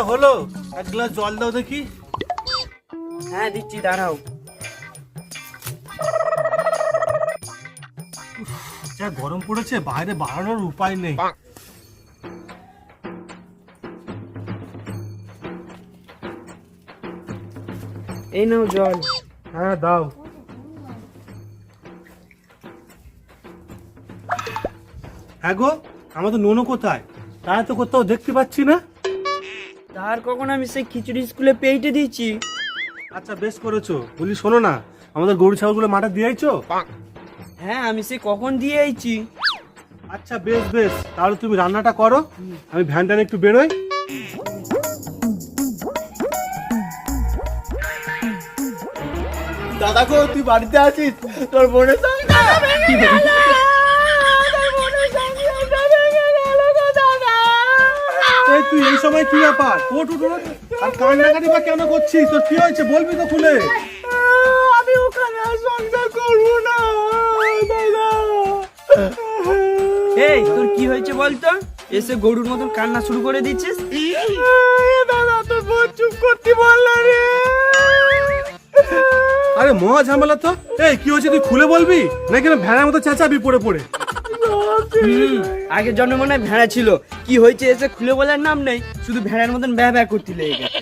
রান্না হলো? এক গ্লাস জল দাও দেখি। হ্যাঁ দিচ্ছি, দাঁড়াও। যা গরম পড়েছে, বাইরে বাড়ানোর উপায় নেই। এই নাও জল। হ্যাঁ দাও। হ্যাঁ গো, আমাদের নোনো কোথায়? তারা তো কোথাও দেখতে পাচ্ছি না। তার কখন আমি সেই খিচুড়ি স্কুলে পেইটে দিয়েছি। আচ্ছা বেশ করেছ। বলি শোনো না আমাদের গরু ছাগলগুলো মাঠে দিয়ে দিয়েছ হ্যাঁ আমি সে কখন দিয়ে আইছি? আচ্ছা বেশ বেশ তাহলে তুমি রান্নাটা করো আমি ভ্যানটা একটু বেরোই। দাদা গো তুই বাড়িতে আছিস? তোর বোনের সঙ্গে তুই এই সময় কি ব্যাপার? ওঠ উঠ উঠ। আর কান্নাকাটি বা কেন করছিস? তোর কি হয়েছে? বলবি তো খুলে। আমি ওখানে সংসার করব না। দাদা এই তোর কি হয়েছে বলতো? এসে গরুর মতন কান্না শুরু করে দিচ্ছিস? দাদা তোর বোন চুপ করতে বলল রে। আরে মহা ঝামেলা তো। এই কি হয়েছে তুই খুলে বলবি? নাকি না ভ্যানের মতো চেঁচাবি পড়ে পড়ে? আগের জন্মে মনে হয় ভেড়া ছিল। কি হয়েছে এসে খুলে বলার নাম নেই শুধু ভেড়ার মতন ব্যা ব্যা করতে লেগে গেছে।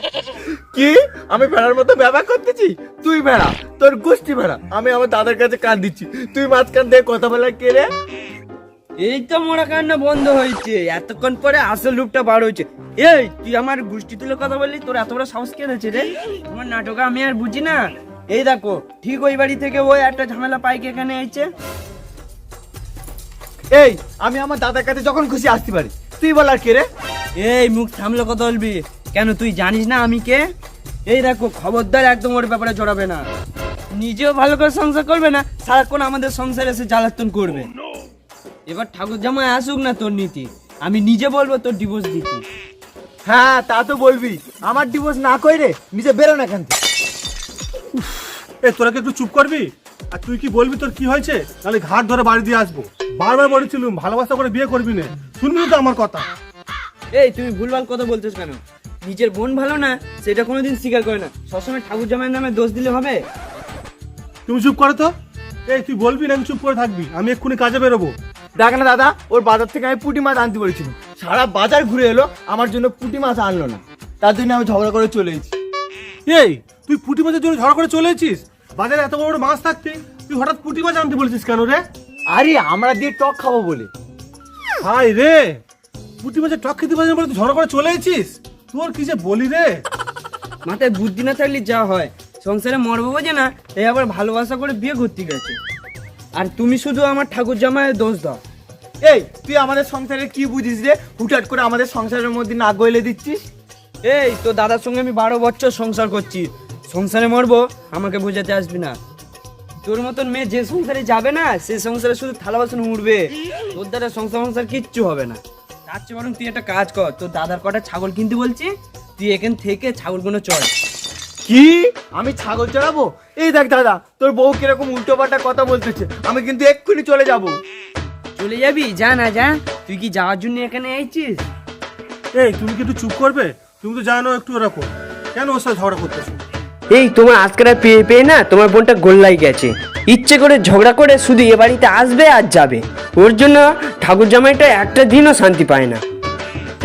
কি? আমি ভেড়ার মতো ব্যবহার করতেছি? তুই ভেড়া তোর গোষ্ঠী ভেড়া আমি আমার দাদার কাছে কান দিচ্ছি। তুই মাঝখান দিয়ে কথা বলার কে রে? এই তো মোড়া কান্না বন্ধ হয়েছে। এতক্ষণ পরে আসল রূপটা বার হয়েছে। এই তুই আমার গোষ্ঠী তুলে কথা বললি তোর এত বড় সাহস কে হয়েছে রে? তোমার নাটক আমি আর বুঝি না। এই দেখো ঠিক ওই বাড়ি থেকে ওই একটা ঝামেলা পাইকে এখানে আইছে এই আমি আমার দাদার কাছে যখন খুশি আসতে পারি। তুই বলার কে রে? এই মুখ থামলে কথা বলবি। কেন তুই জানিস না আমি কে? এই দেখো খবরদার একদম ওর ব্যাপারে জড়াবে না। নিজেও ভালো করে সংসার করবে না সারাক্ষণ আমাদের সংসারে এসে জ্বালাতন করবে। এবার ঠাকুর জামাই আসুক না তোর নীতি আমি নিজে বলব তোর ডিভোর্স দিতে। হ্যাঁ তা তো বলবি। আমার ডিভোর্স না কই রে নিজে বেরো না এখান থেকে। এ তোরা কি একটু চুপ করবি? আর তুই কি বলবি তোর কি হয়েছে? তাহলে ঘাট ধরে বাড়ি দিয়ে আসব। বারবার বলেছিলুম ভালোবাসা করে বিয়ে করবি না। শুনবি তো আমার কথা। এই তুমি ভুলভাল কথা বলছিস কেন? নিজের বোন ভালো না সেটা কোনোদিন স্বীকার করে না। সবসময় ঠাকুর জামাইয়ের নামে দোষ দিলে হবে? তুমি চুপ করো তো। এই তুই বলবি না আমি চুপ করে থাকবি। আমি এক্ষুনি কাজে বেরোবো। দেখ না দাদা ওর বাজার থেকে আমি পুঁটি মাছ আনতে বলেছিলাম। সারা বাজার ঘুরে এলো আমার জন্য পুঁটি মাছ আনলো না। তার জন্য আমি ঝগড়া করে চলে এসেছি। এই তুই পুঁটি মাছের জন্য ঝগড়া করে চলে এসেছিস? বাজারে এত বড় বড় মাছ থাকতে তুই হঠাৎ পুঁটি মাছ আনতে বলেছিস কেন রে? আরে আমরা দিয়ে টক খাব বলে। হাই রে পুঁটি মাছের টক খেতে পারছিস বলে তুই ঝড় করে চলে এসেছিস? তোর কি যে বলি রে? মাথায় বুদ্ধি না থাকলে যা হয়। সংসারে মরবো বোঝে না এই আবার ভালোবাসা করে বিয়ে করতে গেছে। আর তুমি শুধু আমার ঠাকুর জামাইয়ের দোষ দাও। এই তুই আমাদের সংসারে কি বুঝিস রে? হুটহাট করে আমাদের সংসারের মধ্যে না গইলে দিচ্ছিস? এই তো দাদার সঙ্গে আমি বারো বছর সংসার করছি। সংসারে মরবো আমাকে বোঝাতে আসবি না। তোর মতন মেয়ে যে সংসারে যাবে না সে সংসারে শুধু থালা বাসন উঠবে তোর দ্বারা সংসার সংসার কিচ্ছু হবে না। তার চেয়ে বরং তুই একটা কাজ কর তোর দাদার কটা ছাগল কিনতে বলছি তুই এখান থেকে ছাগলগুলো চল। কি? আমি ছাগল চড়াবো? এই দেখ দাদা তোর বউ কীরকম উল্টো পাল্টা কথা বলতেছে আমি কিন্তু এক্ষুনি চলে যাব। চলে যাবি? যা না যা তুই কি যাওয়ার জন্য এখানে আইছিস? এই তুমি কি একটু চুপ করবে? তুমি তো জানো একটু ওরকম। কেন ওর সাথে ঝগড়া করতেছো? এই তোমার আজকের পেয়ে পেয়ে না তোমার বোনটা গোল্লাই গেছে। ইচ্ছে করে ঝগড়া করে শুধু এ বাড়িতে আসবে আর যাবে। ওর জন্য ঠাকুর জামাইটা একটা দিনও শান্তি পায় না।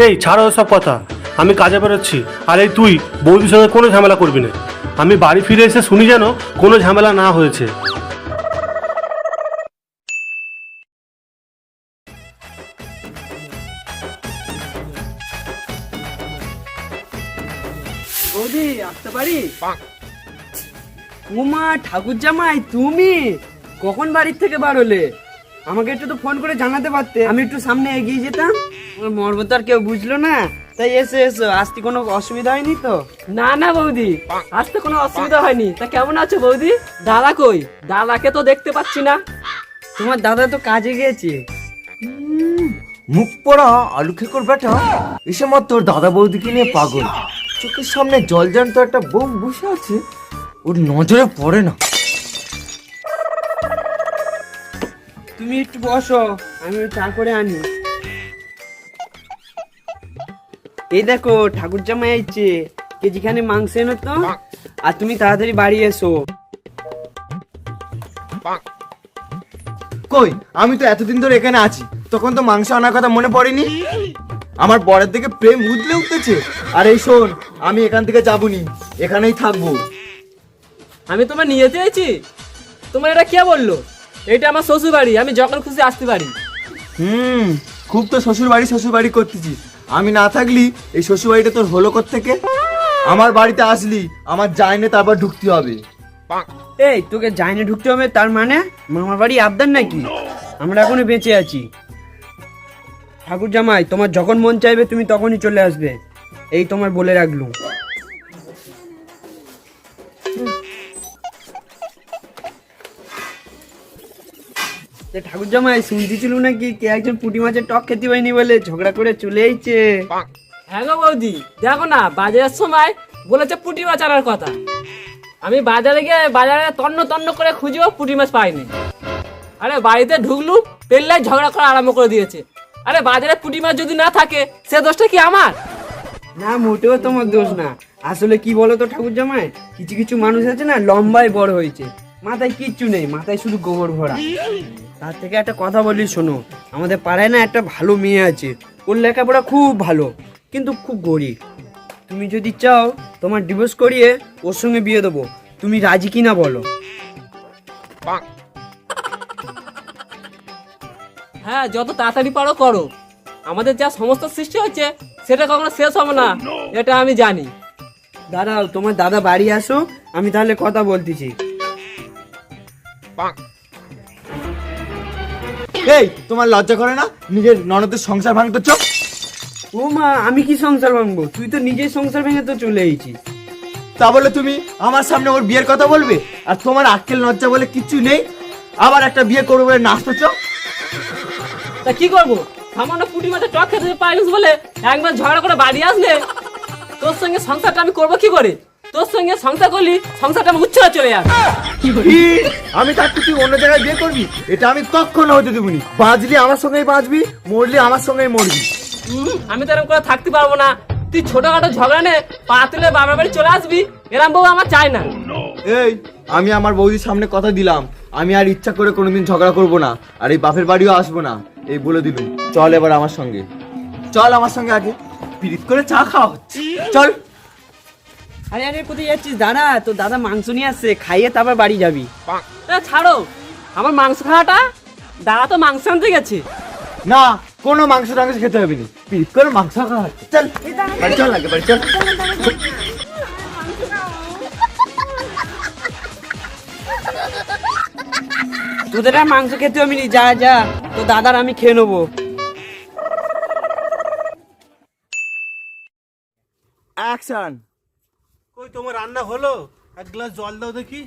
এই ছাড়ো সব কথা। আমি কাজে বেরোচ্ছি। আর এই তুই বৌদির সঙ্গে কোনো ঝামেলা করবি না। আমি বাড়ি ফিরে এসে শুনি যেন কোনো ঝামেলা না হয়েছে। বৌদি আসতে পারি উমা ঠাকুর জামাই তুমি? কখন বাড়ির থেকে বার হলে? আমাকে একটু তো ফোন করে জানাতে পারতে। আমি একটু সামনে এগিয়ে যেতাম। মর্ম তো আর কেউ বুঝলো না। তাই এসে এসো। আসতে কোনো অসুবিধা হয়নি তো? না না বৌদি। আসতে কোনো অসুবিধা হয়নি। তা কেমন আছো বৌদি? দাদা কই? দাদাকে তো দেখতে পাচ্ছি না। তোমার দাদা তো কাজে গিয়েছে। মুখ পড়া আলু খেকর বেটা। এসে মাত্র তোর দাদা বৌদিকে নিয়ে পাগল। চোখের সামনে জল জ্যান্ত একটা বউ বসে আছে। ওর নজরে পড়ে না। তুমি একটু বসো আমি চা করে আনি। এই দেখো ঠাকুর জামাই আইছে। কে যেখানে মাংস এনো তো? আর তুমি তাড়াতাড়ি বাড়ি এসো। কই আমি তো এতদিন ধরে এখানে আছি। তখন তো মাংস আনার কথা মনে পড়েনি? আমার বরের দিকে প্রেম উদলে উঠতেছে আর এই শোন আমি এখান থেকে যাবনি। এখানেই থাকব। আমি তোমার নিয়ে যেতে চাইছি তোমার এটা কে বলল? এটা আমার শ্বশুর বাড়ি আমি যখন খুশি আসতে পারি। হুম খুব তো শ্বশুর বাড়ি শ্বশুর বাড়ি করতেছিস আমি না থাকলি এই শ্বশুর বাড়িটা তোর হলো থেকে আমার বাড়িতে আসলি আমার যাইনে তারপর ঢুকতে হবে। এই তোকে জাইনে ঢুকতে হবে তার মানে মামার বাড়ি আবদার নাকি? আমরা এখনও বেঁচে আছি। ঠাকুর জামাই তোমার যখন মন চাইবে তুমি তখনই চলে আসবে। এই তোমার বলে রাখলুম। ঠাকুর জামাই শুনতেছিল নাকি কে একজন পুঁটি মাছের টক খেতে পাইনি বলে? ঝগড়া করে চলে এইছে হ্যাঁ গো বৌদি দেখো না বাজারের সময় বলেছে পুঁটি মাছ আনার কথা। আমি বাজারে গিয়ে বাজারে তন্ন তন্ন করে খুঁজেও পুঁটি মাছ পাইনি। আরে বাড়িতে ঢুকলু পেল্লাই ঝগড়া করা আরম্ভ করে দিয়েছে। আরে বাজারে পুঁটি মাছ যদি না থাকে সে দোষটা কি আমার? না মোটেও তোমার দোষ না। আসলে কি বলো তো ঠাকুর জামাই কিছু কিছু মানুষ আছে না লম্বায় বড় হয়েছে। মাথায় কিচ্ছু নেই মাথায় শুধু গোবর ভরা। তার থেকে একটা কথা বলি শোনো। আমাদের পাড়ায় না একটা ভালো মেয়ে আছে। ওর লেখাপড়া খুব ভালো কিন্তু খুব গরিব। তুমি যদি চাও তোমার ডিভোর্স করিয়ে ওর সঙ্গে বিয়ে দেবো। তুমি রাজি কিনা বলো? হ্যাঁ যত তাড়াতাড়ি পারো করো। আমাদের যা সমস্ত সৃষ্টি হচ্ছে সেটা কখনো শেষ হবে না। এটা আমি জানি। দাঁড়াও তোমার দাদা বাড়ি আসো আমি তাহলে কথা বলতেছি। এই তোমার লজ্জা করে না? নিজের ননদের সংসার ভাঙতে চোখ ও মা আমি কি সংসার ভাঙবো? তুই তো নিজেই সংসার ভেঙে তো চলে এসেছিস। তা বলে তুমি আমার সামনে ওর বিয়ের কথা বলবে? আর তোমার আক্কেল লজ্জা বলে কিচ্ছু নেই? আবার একটা বিয়ে করব বলে নাচতে নাচতেছ তা কি করব? সামান্য পুঁটি মাছের টক খেতে পারিস বলে একবার ঝগড়া করে বাড়ি আসলে? তোর সঙ্গে সংসারটা আমি করব কি করে? তোর সঙ্গে সংসার করলি সংসারটা আমি উচ্ছলা চলে যাবে। কি? আমি থাকতে তুই অন্য জায়গায় বিয়ে করবি? এটা আমি কখনো হতে দেবনি। বাঁচলি আমার সঙ্গেই বাঁচবি মরলি আমার সঙ্গেই মরবি। আমি তো এরকম করে থাকতে পারব না। তুই ছোটখাটো ঝগড়া নে পা তুলে বাবার বাড়ি চলে আসবি। এরম বউ আমার চাই না। এই আমি আমার বৌদির সামনে কথা দিলাম। আমি আর ইচ্ছা করে কোনোদিন ঝগড়া করব না আর এই বাপের বাড়িও আসব না। এই বলে দিলুম চল এবার আমার সঙ্গে। চল আমার সঙ্গে আগে। পিরিত করে চা খাওয়া হচ্ছে। চল। আরে আরে কোথায় যাচ্ছিস? দাদা তো দাদা মাংস নিয়ে আসছে খাইয়ে তারপর বাড়ি যাবি। ছাড়ো আমার মাংস খাওয়াটা? দাদা তো মাংস আনতে গেছে। না কোনো মাংস টাংস খেতে হবে না। পিরিত করে মাংস খাওয়া চল বাড়ি চল লাগে বাড়ি চল। তোদের আর মাংস খেতে হবে নি যা যা। তো দাদার আমি খেয়ে নেব। অ্যাকশন কই তোমার রান্না হলো? এক গ্লাস জল দাও দেখি।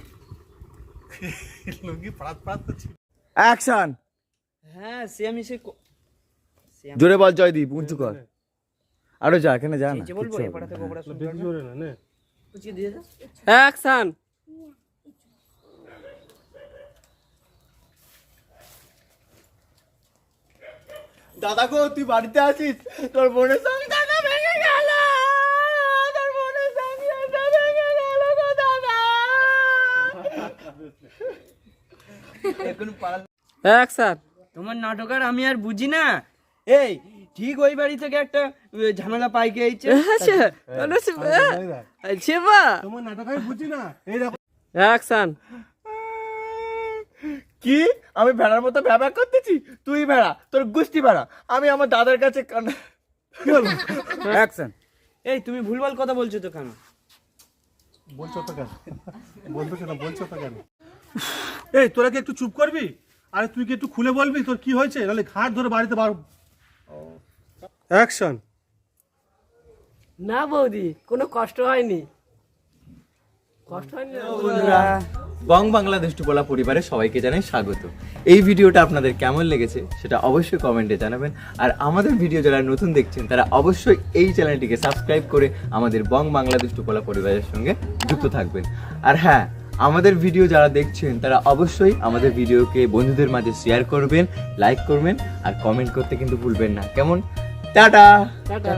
লুঙ্গি পাড়াত করছি। অ্যাকশন। হ্যাঁ সে আমি সে জোরে বল জয়দীপ উঁচু কর। আরও যা এখানে যা না বলব কিচ্ছু এ পাড়া থেকে ও পাড়া শুনতে বেশি জোরে না নে। বুঝিয়ে দিয়ে যা। অ্যাকশন। দাদা গো তুই বাড়িতে আছিস? তোর বোনের সংসারটা ভেঙে গেল তোর বোনের সংসারটা ভেঙে গেল গো দাদা অ্যাকশন তোমার নাটক আর আমি আর বুঝি না। এই ঠিক ওই বাড়ি থেকে একটা ঝামেলা পাইকে আইছে। তোমার নাটক আমি বুঝি না। এই দেখো। অ্যাকশন কি? আমি ভেড়ার মতো ব্যবহার করতেছি? তুই ভেড়া তোর গুষ্টি ভেড়া। আমি আমার দাদার কাছে কান- কি হলো অ্যাকশন এই তুমি ভুলভাল কথা বলছো তো কেন? বলছো তো কেন? বলতো কেন? বলছো তো কেন? এই তোরা কি একটু চুপ করবি? আরে তুই কি একটু খুলে বলবি তোর কি হয়েছে? নাহলে ঘাট ধরে বাড়িতে বার অ্যাকশন না বৌদি কোনো কষ্ট হয়নি। কষ্ট হয়নি না? বং বাংলাদেশ টুপলা পরিবারের সবাইকে জানাই স্বাগত। এই ভিডিওটা আপনাদের কেমন লেগেছে সেটা অবশ্যই কমেন্টে জানাবেন। আর আমাদের ভিডিও যারা নতুন দেখছেন তারা অবশ্যই এই চ্যানেলটিকে সাবস্ক্রাইব করে আমাদের বং বাংলাদেশ টুপলা পরিবারের সঙ্গে যুক্ত থাকবেন। আর হ্যাঁ আমাদের ভিডিও যারা দেখছেন, তারা অবশ্যই আমাদের ভিডিওকে বন্ধুদের মাঝে শেয়ার করবেন লাইক করবেন, আর কমেন্ট করতে কিন্তু ভুলবেন না। কেমন? টাটা! টাটা।